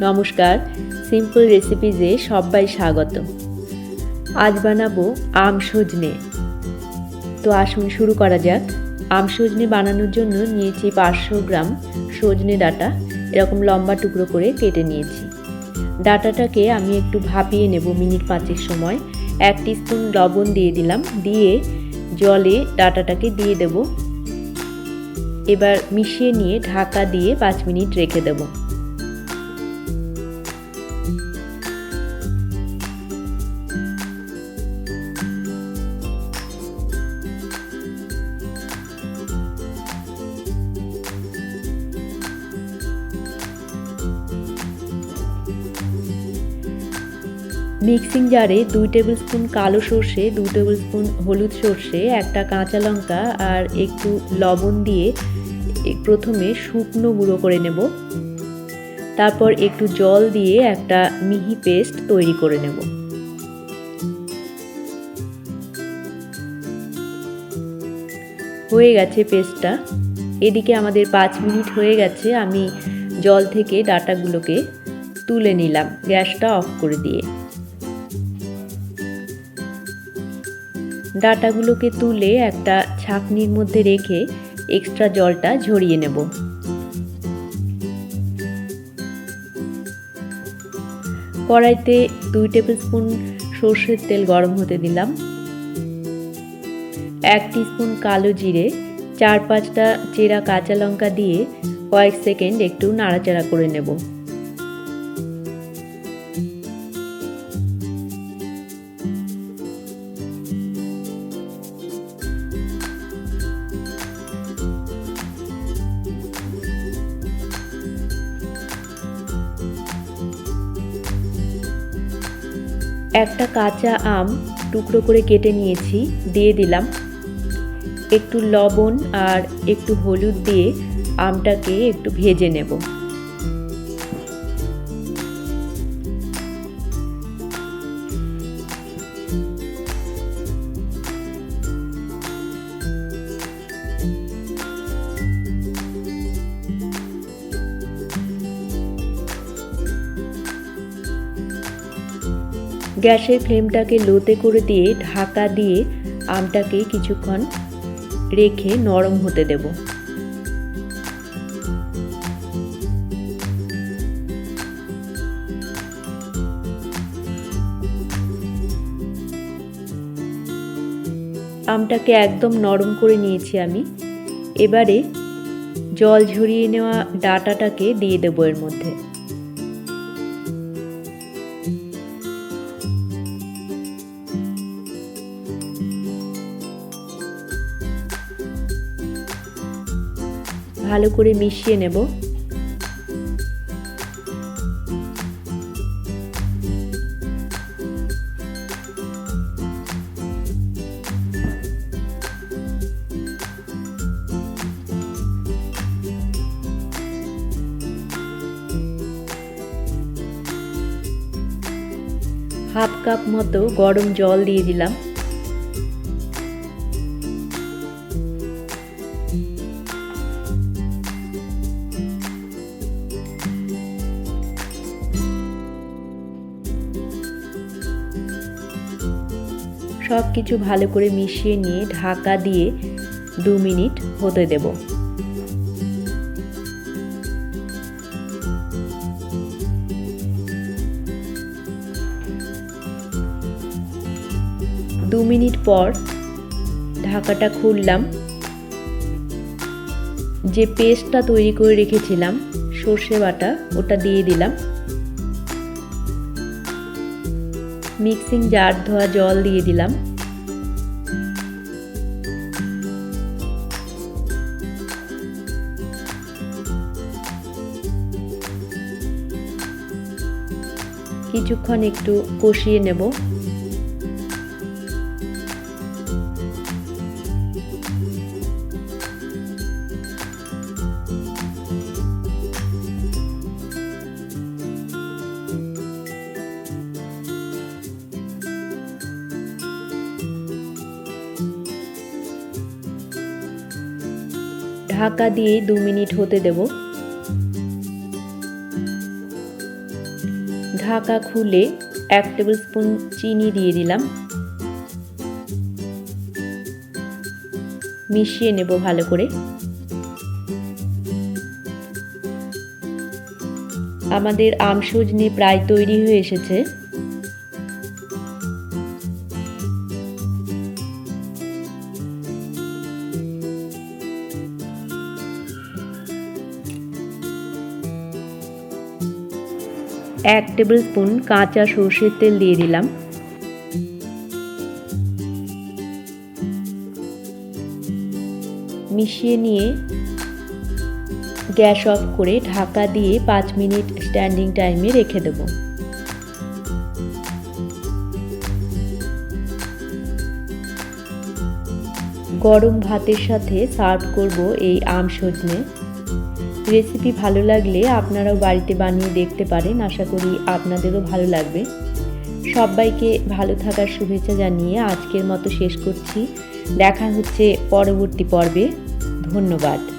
নমস্কার সিম্পল রেসিপিজে সবাই স্বাগত। আজ বানাবো আম সজনে। তো আসুন শুরু করা যাক। আম সজনে বানানোর জন্য নিয়েছি পাঁচশো গ্রাম সজনে ডাটা। এরকম লম্বা টুকরো করে কেটে নিয়েছি। ডাটাটাকে আমি একটু ভাপিয়ে নেব মিনিট পাঁচের সময়। এক স্পুন লবণ দিয়ে দিলাম। দিয়ে জলে ডাটাটাকে দিয়ে দেব। এবার মিশিয়ে নিয়ে ঢাকা দিয়ে পাঁচ মিনিট রেখে দেবো। মিক্সিং জারে দুই টেবিল স্পুন কালো সর্ষে দুই টেবিল স্পুন হলুদ সর্ষে, একটা কাঁচা লঙ্কা আর একটু লবণ দিয়ে প্রথমে শুকনো গুঁড়ো করে নেব। তারপর একটু জল দিয়ে একটা মিহি পেস্ট তৈরি করে নেব। হয়ে গেছে পেস্টটা। এদিকে আমাদের পাঁচ মিনিট হয়ে গেছে, আমি জল থেকে ডাটাগুলোকে তুলে নিলাম, গ্যাসটা অফ করে দিয়ে। ডাটাগুলোকে তুলে একটা ছাঁকনির মধ্যে রেখে এক্সট্রা জলটা ঝরিয়ে নেব। কড়াইতে দুই টেবিল স্পুন সর্ষের তেল গরম হতে দিলাম। এক স্পুন কালো জিরে, চার পাঁচটা চেরা কাঁচা লঙ্কা দিয়ে কয়েক সেকেন্ড একটু নাড়াচাড়া করে নেব। একটা কাঁচা আম টুকরো করে কেটে নিয়েছি, দিয়ে দিলাম। একটু লবণ আর একটু হলুদ দিয়ে আমটাকে একটু ভেজে নেব। গ্যাসের ফ্লেমটাকে লোতে করে দিয়ে ঢাকা দিয়ে আমটাকে কিছুক্ষণ রেখে নরম হতে দেব। আমটাকে একদম নরম করে নিয়েছি আমি। এবারে জল ঝরিয়ে নেওয়া ডাটাটাকে দিয়ে দেবো এর মধ্যে। ভালো করে মিশিয়ে নেব। হাফ কাপ মতো গরম জল দিয়ে দিলাম। সব কিছু ভালো করে মিশিয়ে নিয়ে ঢাকা দিয়ে দু মিনিট হতে দেব। দু মিনিট পর ঢাকাটা খুললাম। যে পেস্টটা তৈরি করে রেখেছিলাম, সর্ষে বাটা, ওটা দিয়ে দিলাম। মিক্সিং জার ধোয়া জল দিয়ে দিলাম। কিছুক্ষণ একটু কষিয়ে নেব। ঢাকা দিয়ে দু মিনিট হতে দেব। ঢাকা খুলে এক টেবিল স্পুন চিনি দিয়ে দিলাম। মিশিয়ে নেব ভালো করে। আমাদের আম সজনে প্রায় তৈরি হয়ে এসেছে। এক টেবিল স্পুন কাঁচা সর্ষের তেল দিয়ে দিলাম। মিশিয়ে নিয়ে গ্যাস অফ করে ঢাকা দিয়ে পাঁচ মিনিট স্ট্যান্ডিং টাইমে রেখে দেব। গরম ভাতের সাথে সার্ভ করব এই আম সজনে। রেসিপি ভালো লাগলে আপনারাও বাড়িতে বানিয়ে দেখতে পারেন। আশা করি আপনাদেরও ভালো লাগবে। সবাইকে ভালো থাকার শুভেচ্ছা জানিয়ে আজকের মতো শেষ করছি। দেখা হচ্ছে পরবর্তী পর্বে। ধন্যবাদ।